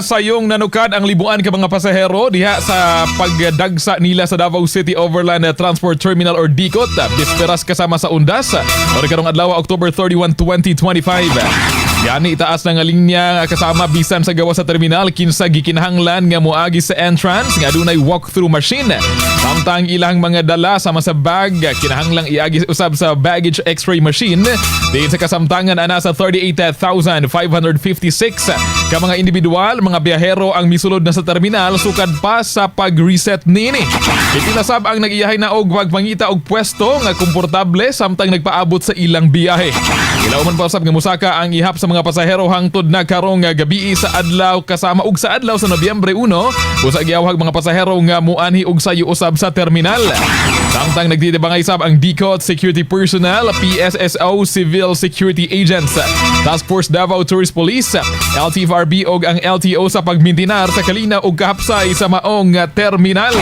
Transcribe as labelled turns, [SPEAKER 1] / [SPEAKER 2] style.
[SPEAKER 1] Sayong nanukad ang libuan ka mga pasahero diha sa pagdagsa nila sa Davao City Overland Transport Terminal or DICOT. Bisperas kasama sa Undas. Karong adlaw October 31, 2025. Yani itaas na nga linya kasama bisan sa gawa sa terminal kinsa gikinahanglan nga moagi sa entrance nga dunay walk-through machine. Samtang ilang mga dala sama sa bag kinahanglang iagi usab sa baggage x-ray machine. Diin sa kasamtangan ana sa 38,556 ka mga individual, mga biyahero ang misulod na sa terminal sukad pa sa pag-reset nini. Ipinasab ang nag-iyahay na og pagpangita og pwesto nga komportable samtang nagpaabot sa ilang biyahe. Ilaw man pa usab nga musaka ang ihap sa mga pasahero hangtod na karong gabi sa adlaw kasama ug sa adlaw sa Nobyembre 1 usa giyawhag mga pasahero nga muanhi og sayo usab sa terminal. Samtang nagdidibangay sab ang DCOT security personnel, PSSO civil security agents, Task Force Davao Tourist Police, LTFRB og ang LTO sa pagmintinar sa kalina ug kahapsay sa maong terminal.